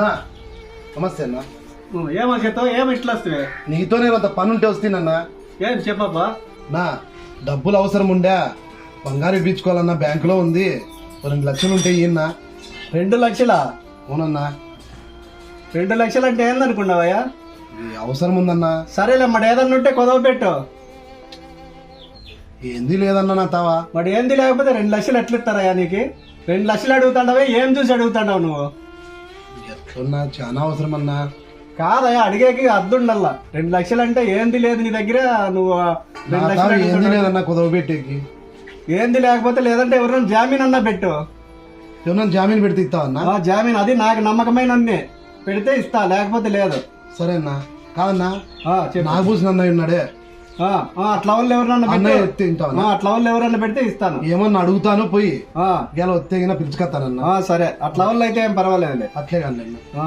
అన్నా. నమస్తే అన్న. ఏమో చేతో ఏం ఇట్లా వస్తావే నీతోనే అంత పని ఉంటే వస్తేనన్నా ఏం చెప్పబ్బా? నా డబ్బులు అవసరం ఉండే బంగారు ఇప్పించుకోవాలన్నా బ్యాంకులో ఉంది. ఓ రెండు లక్షలు ఉంటే ఈయన రెండు లక్షలా? అవునన్నా. రెండు లక్షలు అంటే ఏందనుకున్నావయ్యా? ఈ అవసరం ఉందన్నా సరేలే మరి ఏదన్నా ఉంటే కొదవ పెట్టు. ఏంది లేదన్నా నా తావా? మరి ఏంది లేకపోతే రెండు లక్షలు ఎట్లా ఇస్తారయ్యా నీకు? రెండు లక్షలు అడుగుతాండవే ఏం చూసి అడుగుతాండవు నువ్వు? ఎట్లున్నా చాలా అవసరం అన్నా. కాదయ్యా అడిగేకి అద్దుండల్లా. రెండు లక్షలు అంటే ఏంది లేదు నీ దగ్గర? నువ్వు రెండు లక్షలు ఏంది. లేదన్నా కుదవ పెట్టేకి. ఏంది లేకపోతే లేదంటే ఎవరైనా జామీన్ అన్నా పెట్టు. ఏమన్నా జామీన్ పెడితే ఇస్తావన్నా ఆ జామీన్ అది నాకు నమ్మకమైన పెడితే ఇస్తా లేకపోతే లేదు. సరే అన్నా. కాదన్నా. ఆ, చెప్పు. నాగభూషణ అన్నయ్య ఉన్నాడే. అట్లా వాళ్ళు ఎవరన్నా ఎత్తే అట్లా వాళ్ళు ఎవరన్నా పెడితే ఇస్తాను. ఏమన్నా అడుగుతాను పోయి ఆ, గెల వస్తేగినా పిలుచుకొస్తానన్నా ఆ, సరే. అట్లా వాళ్ళు అయితే ఏం పర్వాలేదులే. అట్లే కానీ అన్న. ఆ.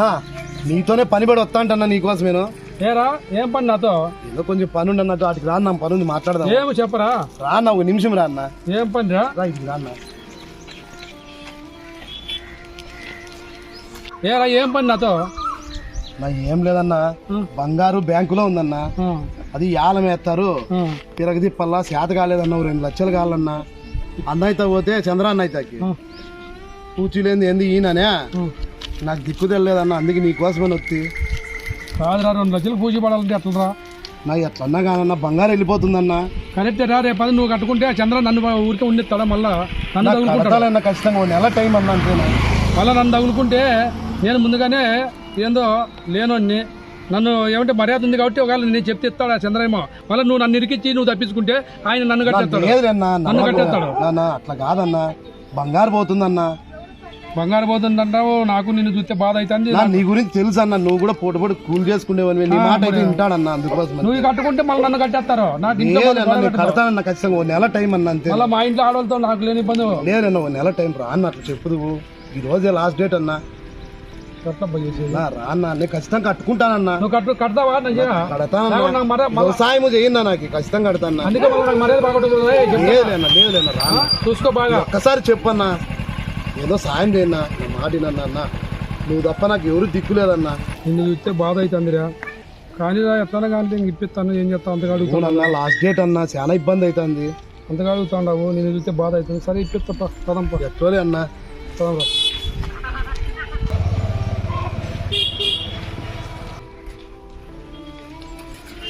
ఆ, నీతోనే పని పడి వస్తా అంటన్నా నీకోసమేను ఏరా ఏం పని నాతో? ఏదో కొంచెం పని ఉండి అన్నట్టు వాటికి రాన్న పని ఉంది మాట్లాడదాం ఏమో చెప్పరా? రాన్న ఒక నిమిషం రా అన్న. ఏం పని రా రా ఇటు రాన్న ఏరా ఏం పని నాతో? నా ఏం లేదన్నా బంగారు బ్యాంకులో ఉందన్నా. అది యాలం వేస్తారు. ఆ, తిరగదిప్పల్లా శాత కాలేదన్నా రెండు లక్షలు కావాలన్నా. అన్నయ్యతో పోతే చంద్ర అన్నయ్యకి ఆ, పూచిలేంది ఏంది ఈయననే. నాకు దిక్కు తెలియదన్నా అందుకే నీకోసమని వచ్చి కాదురా రెండు లక్షలు పూజ పడాలంటే ఎట్లరా నాకు ఎట్లన్నా కానన్నా బంగారు వెళ్ళిపోతుందన్నా. కరెక్టే రా రేపు నువ్వు కట్టుకుంటే చంద్ర నన్ను ఊరికే ఉండిస్తాడా మళ్ళా? నన్ను ఖచ్చితంగా నెల టైం అన్నా అంతేనా? మళ్ళా నన్ను తగులుకుంటే నేను ముందుగానే ఏందో లేనోన్ని నన్ను ఏమంటే మర్యాద ఉంది కాబట్టి ఒకవేళ నేను చెప్తే ఇస్తాడు ఆ చంద్రేమో మళ్ళీ నువ్వు నన్ను ఇరికిచ్చి నువ్వు తప్పించుకుంటే ఆయన నన్ను కట్టేస్తాడు. నన్ను కట్టేస్తాడు. అట్లా కాదన్నా. బంగారు పోతుందన్నా. బంగారు పోతుందంటావు నాకు నిన్ను చూస్తే బాధ అవుతుంది నా గురించి తెలుసు అన్న నువ్వు కూడా పోటీ పోటీ కూల్ చేసుకునేవని నీ మాట అయితే వింటాడన్నా అందుకోసం నువ్వు కట్టుకుంటే మళ్ళీ నన్ను కట్టేస్తారు? నాకు. కడతానన్నా ఖచ్చితంగా. ఓ నెల టైం అన్న అంతే. మళ్ళీ మా ఇంట్లో ఆడవాళ్ళతో నాకు లేని ఇబ్బంది. లేదన్నా ఓ నెల టైం రా అన్న అట్లా చెప్పుదు ఈ రోజే లాస్ట్ డేట్ అన్నా. కట్టబ్బా చేసేది. నా రా అన్న నేను ఖచ్చితంగా కట్టుకుంటానన్నా. నువ్వు కట్టు కడతావా నేను మళ్ళా- వ్యవసాయం చేయన్నా నాకు ఖచ్చితంగా కడతానా అందుకే మర్యాద బాగుంటుంది లేదన్నా లేదన్నా రా అన్న. చూసుకో బాగా. ఒక్కసారి చెప్పన్నా. ఏదో సాయం చేయన్నా నా మాటినన్నా అన్న. నువ్వు తప్ప నాకు ఎవరు దిక్కు లేదన్నా. నిన్ను చూస్తే బాధ అవుతుందిరా. కానీ ఎట్లా కానీ ఇప్పిస్తాను ఏం చేస్తాను అంతగా అడుగుతాను అవునన్నా లాస్ట్ డేట్ అన్నా చాలా ఇబ్బంది అవుతుంది. అంతగా అడుగుతాండావు నిన్ను చూస్తే బాధ అవుతుంది. సరే ఇప్పిస్తా పదంప. ఎట్లోనే అన్నా. పదంపా.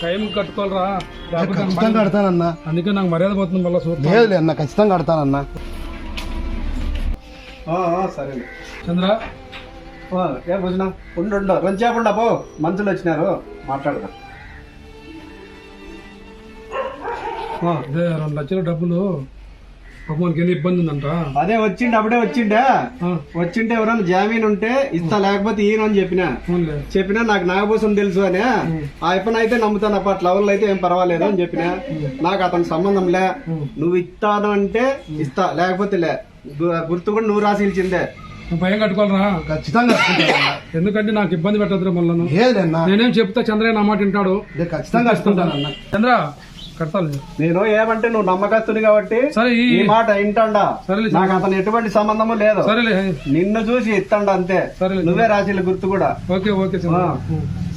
టైం కట్టుకోవాలరా. ఖచ్చితంగా కడతానన్నా. అందుకే నాకు మర్యాద పోతుంది మళ్ళీ లేదులే అన్న ఖచ్చితంగా కడతానన్నా. ఆ, ఆ, సరేలే. చంద్ర. ఆ, ఏం భోజనం? ఉండు ఉండు. పో మనుషులు వచ్చినారు. మాట్లాడదాం. రెండు లక్షల డబ్బులు. ఎన్ని ఇబ్బంది ఉందంట? అదే వచ్చిండే అప్పుడే వచ్చిండే? వచ్చింటే ఎవరైనా జామీన్ ఉంటే ఇస్తా లేకపోతే ఈయన అని చెప్పిన. చెప్పినా నాకు నాగభూషణం తెలుసు అని. ఆ ఇప్పని అయితే నమ్ముతాను అప్ప అట్లా ఎవరు అయితే ఏం పర్వాలేదు అని చెప్పిన. నాకు అతని సంబంధం లే. నువ్వు ఇస్తాను అంటే ఇస్తా లేకపోతే లే. గుర్తు కూడా నువ్వు రాసి ఇచ్చిందే నువ్వు భయం కట్టుకోవాలరా. ఖచ్చితంగా ఎందుకంటే నాకు ఇబ్బంది పెట్టదురా మళ్ళీ నేనేం చెప్తా చంద్రయ్య నా మాట వింటాడు. ఖచ్చితంగా చంద్ర కడతాను నేను ఏమంటే నువ్వు నమ్మకస్తుని కాబట్టి ఈ మాట సరేలే నాకు అతను ఎటువంటి సంబంధము లేదు. సరేలే. నిన్ను చూసి ఇస్తాడు అంతే. నువ్వే రాసిల గుర్తు కూడా. Okay okay.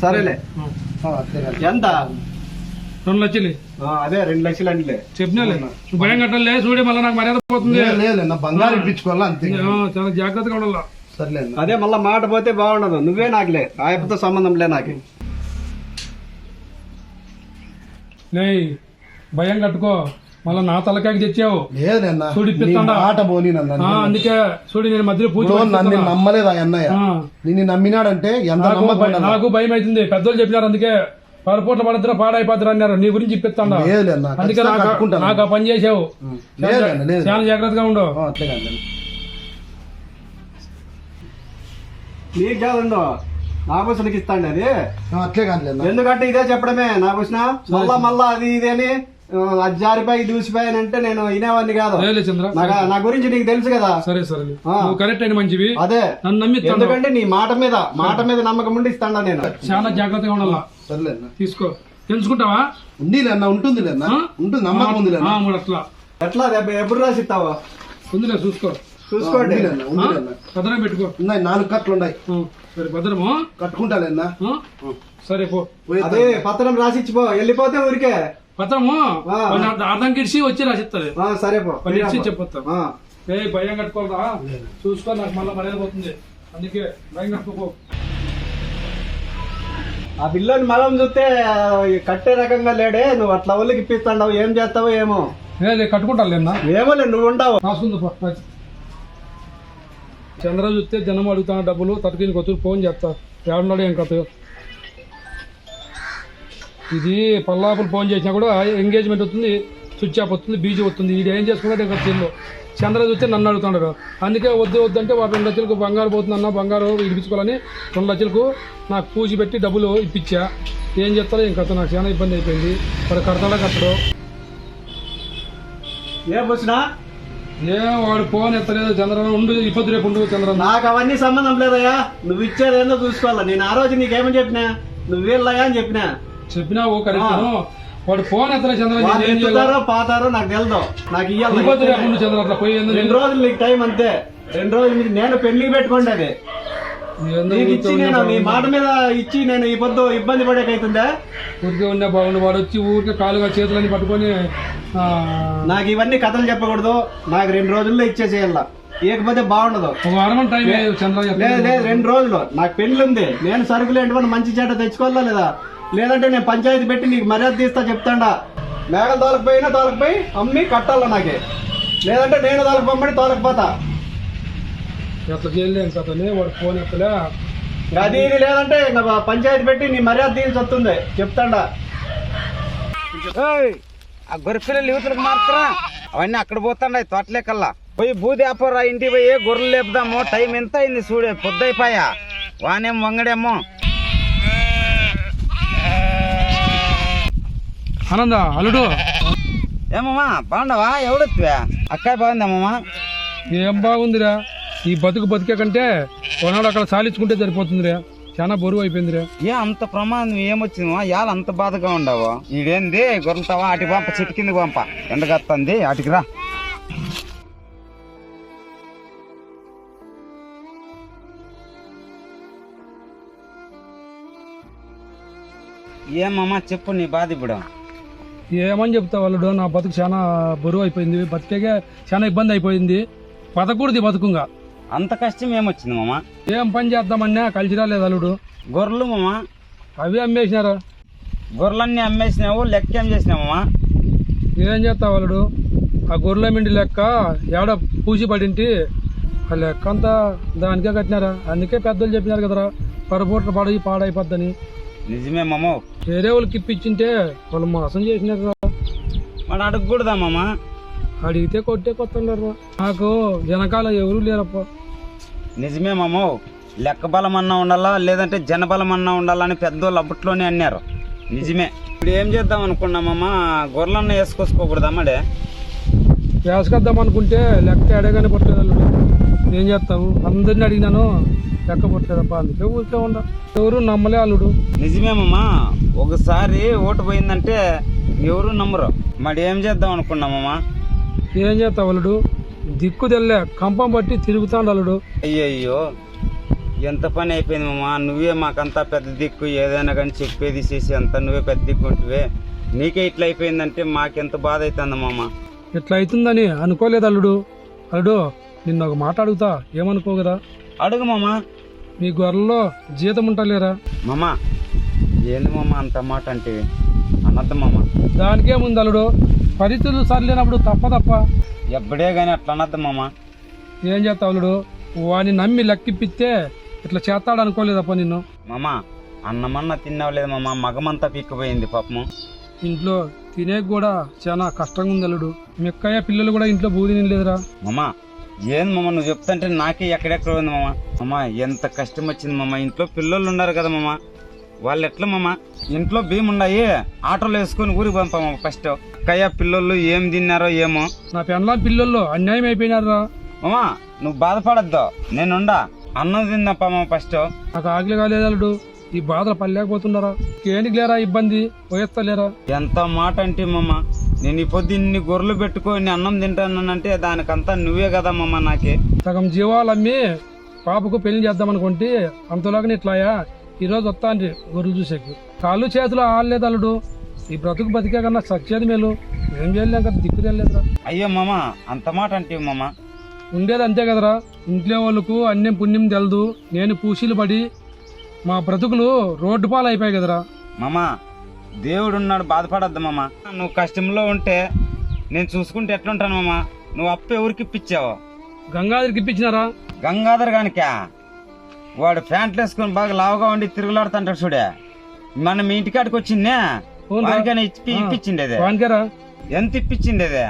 సరేలే. ఎంత? రెండు లక్షలు. అదే రెండు లక్షలు అంటలే. చెప్పినాలే. భయం కట్టాలే చూడే మళ్ళీ నాకు మర్యాద పోతుంది. లేదు, బంగారు ఇప్పించుకోవాలా అంతే. చాలా జాగ్రత్తగా ఉండాలా. సర్లే అదే మళ్ళా మాట పోతే బాగుండదు. నువ్వే నాకులే. ఆయనతో సంబంధం లే నాకు. భయం కట్టుకో. మళ్ళీ నా తలకాయకి తెచ్చావు. నీ? మాట పోనీ అందుకే చూడు నేను మధ్యలో పూజ నన్ను నమ్మలేదు ఆ అన్నయ్య? నిన్ను నమ్మినాడంటే ఎంత నాకు భయ- అవుతుంది. పెద్దోళ్ళు చెప్పినారు అందుకే. పరపోట్ల పడద్దురా పాడైపోతారు అన్నారు. నీ గురించి ఇప్పిస్తాడా అందుకే నాకు ఆ పని చేసావు. చాలా జాగ్రత్తగా ఉండు. ఆ, అట్లే కాదు అన్న. నీకు కాదుందో నాగభూషణకి ఇస్తాండి అది. అట్లే అన్న ఎందుకంటే ఇదే చెప్పడమే. నాగభూషణ మళ్ళా మళ్ళా అది ఇది అని ఆ, అది జారిపోయి దూసిపోయి అని అంటే నేను వినేవాడిని కాదు. చంద్ర. నా గురించి నీకు తెలుసు కదా. సరే సరే కరెక్ట్ అయిన మంచివి. అదే. నన్ను నమ్మిస్తాను. ఎందుకంటే నీ మాట మీద మాట మీద నమ్మకం ఉండి ఇస్తాడా నేను. చాలా జాగ్రత్తగా ఉండాలా? సర్లే. తీసుకో. తెలుసుకుంటావా? ఉంటుందిలే అన్న ఆ? ఉంటుంది నమ్మకం మరి అట్లా. ఎట్లా? రేపు ఎప్పుడు రాసిస్తావో ఉందిలే చూసుకో. చూసుకోండి. భద్రం పెట్టుకో. ఉన్నాయి నాలుగు కట్లు ఉన్నాయి. సరే భద్రము? కట్టుకుంటాలే అన్న ఆ? సరే పో. అదే పత్రం రాసిచ్చిపో వెళ్ళిపోతే ఊరికే. కొంచెం అర్థం- కిడిసి వచ్చి రాసిస్తుంది సరే ఇచ్చి చెప్పొస్తా. ఏ భయం కట్టుకోవాలా చూసుకో నాకు మళ్ళీ మర్యాద పోతుంది. అందుకే భయం కట్టుకో. ఆ పిల్లని మగం చూస్తే కట్టే రకంగా లేడే. నువ్వు అట్లా వాళ్ళకి ఇప్పిస్తాండావు. ఏం చేస్తావో ఏమో. కట్టుకుంటాను లేనా ఏమోలే నువ్వు ఉండవు. రాసుకుంది. చంద్ర చూస్తే జనం అడుగుతాను డబ్బులు. తట్టుకుని కొత్తు ఫోన్ చేస్తా. ఏడున్నాడు ఏం కథ ఇది పల్లాపులు ఫోన్ చేసినా కూడా ఎంగేజ్మెంట్ వస్తుంది స్విచ్ ఆఫ్ వస్తుంది బీజీ వస్తుంది. ఇది ఏం చేసుకున్నాడు ఇంకా చెల్లు చంద్ర చూస్తే నన్ను అడుగుతున్నాడు. అందుకే వద్దు వద్దు అంటే వాడు రెండు లక్షలకు బంగారు పోతుందన్న బంగారు ఇడిపించుకోవాలని రెండు లక్షలకు నాకు పూజ పెట్టి డబ్బులు ఇప్పించా. ఏం చెప్తారో కథ నాకు చాలా ఇబ్బంది అయిపోయింది. వాడు కడతాడా కట్టడు? ఏం వచ్చినా? ఏ వాడు ఫోన్ ఎత్తలేదు చంద్రబాబు ఉండు ఇబ్బంది రేపు ఉండు చంద్రబాబు నాకు అవన్నీ సంబంధం లేదయ్యా. నువ్వు ఇచ్చేది ఏందో చూసుకోవాలా. నేను ఆ రోజు నీకేమని చెప్పినా? నువ్వు వీళ్ళయ్యా అని చెప్పినా? చెప్పినా ఓ కరెక్టాను? వాడు ఫోన్ చేయాలి ఎత్తుతారో పాతారో నాకు తెలియదు నాకు ఉండు చంద్ర అట్లా పోయి రెండు రోజులు నీకు టైం అంతే. రెండు రోజులు నేను పెళ్ళికి పెట్టుకోండి ఏందో నీకు ఇచ్చి నేను నీ మాట మీద ఇచ్చి నేను ఈ పొద్దు ఇబ్బంది పడేకైతుందా? ఊరికే ఉన్నా బాగుండు. వాడు వచ్చి ఊరికే కాలుగా చేతులని పట్టుకొని నాకు ఇవన్నీ కథలు చెప్పకూడదు. నాకు రెండు రోజుల్లో ఇచ్చేసేయాల ఇకపోతే బాగుండదు. చంద్ర లేదు లేదు రెండు రోజులు. నాకు పెళ్ళి ఉంది. నేను సరుకులు ఏంటో మంచి చేట తెచ్చుకోవాలా లేదా? లేదంటే నేను పంచాయతీ పెట్టి నీకు మర్యాద తీస్తా చెప్తాడా. మేఘలు తోలకపోయినా తోలకపోయి అమ్మి కట్టాలా నాకే. లేదంటే నేను తోలకపోమని తోలకపోతా ఎట్లా చేయలేం కథని వాడు ఫోన్ ఎత్తలే. ఇంకా అది ఇది లేదంటే ఇంకా పంచాయతీ పెట్టి నీ మర్యాద తీసి వస్తుంది. చెప్తాడా. ఏయ్, ఆ గొర్రె పిల్లలు యువతలకు మాత్రం అవన్నీ అక్కడ పోతాండాయి తోటలేకల్లా. పోయి బూది ఆపరా ఇంటికి పోయి గొర్రెలు లేపుదాము టైం ఎంత అయింది చూడే పొద్దైపోయా వానేం వంగడేమో. ఆనంద అల్లుడు. ఏమమ్మా బాగుండవా ఎవడొత్తువా అక్కాయ బాగుందమ్మా ఏం బాగుందిరా? ఈ బతుకు బతికే కంటే కొనాడు అక్కడ సాలించుకుంటే సరిపోతుందిరా. చాలా బరువు అయిపోయిందిరా. ఏ అంత ప్రమాదం ఏమొచ్చిందమ్మా ఇవాళ అంత బాధగా ఉండవు. ఈడేంది? గొర్రెలతావా అటు పంప చెట్టు కిందకి పంప. ఎండగత్తంది అటుకి రా. ఏమమ్మా చెప్పు నీ బాధ ఇప్పుడు. ఏమని చెప్తావు అల్లుడు నా బతుకు చాలా బరువు అయిపోయింది. బతికేగా చాలా ఇబ్బంది అయిపోయింది. బతకూడదు బతుకుంగా. అంత కష్టం ఏమొచ్చింది మామ? ఏం పని చేద్దామన్నా కలిసి రాలేదు అల్లుడు? గొర్రెలు మామ. అవి అమ్మేసినారు? గొర్రెలన్నీ అమ్మేసినావు లెక్క ఏం చేసినావమ్మా ఏం చేస్తావు అల్లుడు? ఆ గొర్రెల మిండి లెక్క ఏడ పూసి పడింటి? ఆ లెక్క అంతా దానికే కట్టినారా? అందుకే పెద్దలు చెప్పినారు కదరా పరపూట్ల పడి పాడైపోద్దని. నిజమే మామ. వేరే వాళ్ళకి ఇప్పించింటే వాళ్ళు మోసం చేసినారు మరి అడగకూడదా మామ? అడిగితే కొట్టే కొత్తన్నారు నాకు వెనకాల ఎవరు లేరప్ప. నిజమే మామ. లెక్క బలం అన్నా ఉండాలా లేదంటే జనబలం అన్నా ఉండాలని పెద్దోళ్ళు అప్పట్లోనే అన్నారు. నిజమే. ఇప్పుడు ఏం చేద్దాం అనుకున్నామమ్మా గొర్రెలన్న వేసుకొచ్చుకోకూడదమ్మడే వేసుకొద్దాం అనుకుంటే లెక్క ఎడగానే పట్టలేదు ఏం చేస్తావు? అందరిని అడిగినాను. లెక్క పట్టలేదప్ప అందుకే ఊరికే ఉండ. ఎవరు నమ్మలే అల్లుడు. నిజమేమమ్మా ఒకసారి ఓటు పోయిందంటే ఎవరు నమ్మరు. మరి ఏం చేద్దాం అనుకున్నామమ్మా? ఏం చేస్తావు అల్లుడు? దిక్కు తెల్లే కంపం పట్టి తిరుగుతాడు అల్లుడు. అయ్యయ్యో ఎంత పని అయిపోయింది మామ నువ్వే మాకంతా పెద్ద దిక్కు ఏదైనా కానీ చెప్పేది చేసి అంతా నువ్వే పెద్ద దిక్కు ఉంటువే. నీకే ఇట్లా అయిపోయిందంటే మాకెంత బాధ అవుతుంది మామ ఇట్లా అవుతుందని అనుకోలేదు అల్లుడు. అల్లుడు నిన్న ఒక మాట అడుగుతా ఏమనుకో కదా అడుగు మామ. మీ గొర్రెల్లో జీతం ఉంటలేరా? మామ ఏంది మామ అంత మాట అంటే అనద్దు మామ. దానికే ముందు అల్లుడు పరిస్థితులు సరిలేనప్పుడు తప్ప తప్ప. ఎప్పుడే కానీ అట్లా అనద్దు మామ. ఏం చేస్తావు అల్లుడు? వాడిని నమ్మి లెక్కిప్పిస్తే ఇట్లా చేస్తాడు అనుకోలేదప్ప నిన్ను. మామ అన్నమన్న తిన్నావులేదు మామ. మగమంతా పీక్కుపోయింది పాపము. ఇంట్లో తినే కూడా చాలా కష్టంగా ఉంది అల్లుడు మెక్కయ్య పిల్లలు కూడా ఇంట్లో బూది లేదురా మామ ఏంది మామ నువ్వు చెప్తుంటే నాకే ఎక్కడెక్కడ ఉంది మామ. మామ ఎంత కష్టం వచ్చింది మామ. ఇంట్లో పిల్లలు ఉన్నారు కదా మామ. వాళ్ళు ఎట్లా మామ? ఇంట్లో బియ్యం ఉన్నాయి ఆటోలో వేసుకొని ఊరికి పంపాము ఫస్ట్. కయ్య పిల్లలు ఏం తిన్నారో ఏమో. నా పెన్లా పిల్లల్లో అన్యాయం అయిపోయినారా మామ నువ్వు బాధపడద్దు. నేనుండా. అన్నం తిందప్ప మామ ఫస్ట్. నాకు ఆకలి కాలేదు ఈ బాధలు పడలేకపోతున్నారా? ఏంటికి లేరా ఇబ్బంది? పోయేస్తా లేరా? ఎంత మాట అంటే మమ్మ నేను ఈ పొద్దు ఇన్ని గొర్రెలు పెట్టుకొని అన్నం తింటానంటే దానికంతా నువ్వే కదా మమ్మ నాకే. సగం జీవాలు అమ్మి పాపకు పెళ్ళి చేద్దాం అనుకుంటే అంతలోగా ఇట్లాయా? ఈరోజు వస్తా అండి గొర్రెలు చూసేకి. కాళ్ళు చేతులు ఆడలేదు అల్లుడు. ఈ బ్రతుకు బతికే కన్నా సచ్చేది మేలు. ఏం చేయలేం కదా దిక్కు తెలియదురా అయ్యో మామ అంత మాట అంటే మమ్మ ఉండేది అంతే కదరా. ఇంట్లో వాళ్ళకు అన్యం పుణ్యం తెలదు. నేను పూసీలు పడి మా బ్రతుకులు రోడ్డు పాలు అయిపోయాయి కదరా. మామ దేవుడు ఉన్నాడు బాధపడద్దు మామ. నువ్వు కష్టంలో ఉంటే నేను చూసుకుంటే ఎట్లుంటాను మామ? నువ్వు అప్పు ఎవరికి ఇప్పించావు? గంగాధరికి ఇప్పించినారా? గంగాధర్ గానికా? వాడు ప్యాంట్లు వేసుకొని బాగా లావుగా ఉండి తిరుగులాడుతుంటాడు చూడే. మన మీ ఇంటికాడికి వచ్చిందే. వానికైనా ఇప్పి ఆ. ఇప్పించిండేది వానికేరా ఎంత ఇప్పించిండేది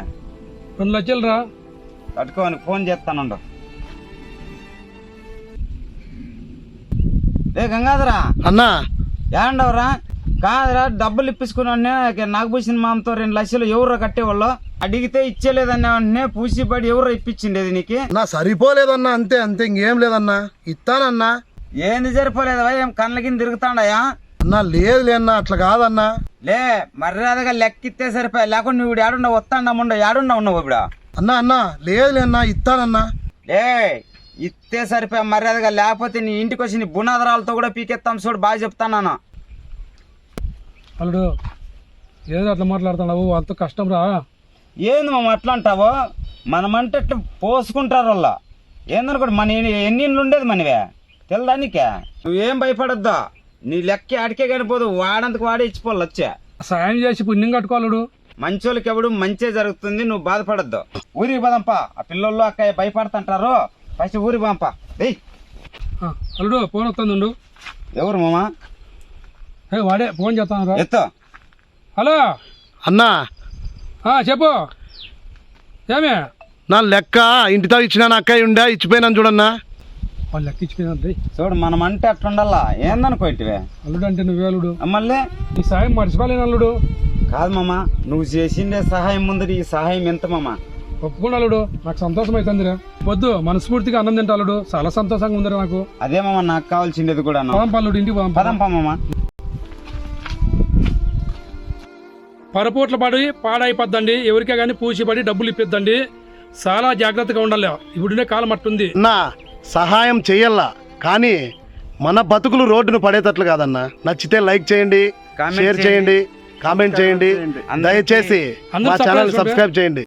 రెండు లక్షలు రా. పట్టుకోని ఫోన్ చేస్తానుండు ఏ గంగాధరా? అన్నా. ఏండవరా కాదురా డబ్బులు ఇప్పించుకున్నా నాగభూషణ్ మామతో రెండు లక్షలు ఎవరు కట్టేవాళ్ళు. అడిగితే ఇచ్చేలేదన్న వెంటనే పూసి పడి ఎవరు ఇప్పించిండేది నీకు? నా సరిపోలేదన్నా అంతే అంతే ఇంకేం లేదన్నా. ఇస్తానన్నా. ఏంది సరిపోలేదా ఏం కళ్ళ కింద తిరుగుతాడయా? అన్నా లేదు లేదన్నా అట్లా కాదన్నా. లే మర్యాదగా లెక్కిస్తే సరిపోయా లేకుండా నువ్వు ఏడుండవు వస్తాండముండ ఏడుండా ఉన్నావు ఇప్పుడు? అన్నా అన్నా లేదు లేదన్నా ఇస్తానన్నా. లే ఇస్తే సరిపోయా మర్యాదగా లేకపోతే నీ ఇంటికి వచ్చి నీ బునాదరాలతో కూడా పీకెత్తాం చూడు బాగా చెప్తాను అల్లుడు ఏదో అట్లా మాట్లాడుతున్నావు వాళ్ళతో కష్టం రా. ఏంది మామ అట్లా అంటావు? మనమంటే అట్లా పోసుకుంటారు వాళ్ళ. ఏందనుకోండి మన ఎన్ని ఇండ్లు ఉండేది మనవే? తెల్లదానికే నువ్వేం భయపడద్దా? నీ లెక్క ఆడికే కనిపోదు వాడంతకు వాడే ఇచ్చిపోవాలి వచ్చే. సాయం చేసి పుణ్యం కట్టుకోవాలడు మంచోళ్ళకి ఎవడు మంచే జరుగుతుంది నువ్వు బాధపడద్దు. ఊరికి పదంపా ఆ పిల్లలు అక్క భయపడుతుంటారు. ఫస్ట్ ఊరికి పంపా అల్లుడు ఫోన్ వస్తుంది ఉండు. ఎవరు మామ? వాడే ఫోన్ చేస్తాను రా. ఎత్తో. హలో. అన్నా. ఆ, చెప్పు. ఏమే? నా లెక్క ఇంటితో ఇచ్చిన అక్క ఉండా ఇచ్చిపోయినాను చూడన్నా. వాళ్ళు లెక్క ఇచ్చిపోయినది చూడు మనం అంటే అట్లుండల్లా ఏందనుకో ఇటువే అల్లుడు. అంటే నువ్వే అల్లుడు మళ్ళీ? ఈ సాయం మర్చిపోలేను అల్లుడు. కాదు మామ నువ్వు చేసిండే సహాయం ముందు ఈ సహాయం ఎంత మామ? ఒప్పుకుండా అల్లుడు. నాకు సంతోషం అవుతుందిరా వద్దు మనస్ఫూర్తిగా అన్నం తింటా అల్లుడు. చాలా సంతోషంగా ఉందిరా నాకు. అదే మామ నాకు కావాల్సిండేది కూడా పదం పల్లుడు ఇంటికి పదం పదం. పా మామ. పరపోట్ల పడి పాడైపోద్దండి. ఎవరికే కానీ పూసి పడి డబ్బులు ఇప్పిద్దండి. చాలా జాగ్రత్తగా ఉండాలి. ఇప్పుడునే కాలం అట్టుంది. అన్నా సహాయం చెయ్యల్లా. కానీ మన బతుకులు రోడ్డును పడేటట్లు కాదన్నా. నచ్చితే లైక్ చేయండి షేర్ చేయండి. కామెంట్ చేయండి. దయచేసి మా ఛానల్ సబ్స్క్రైబ్ చేయండి.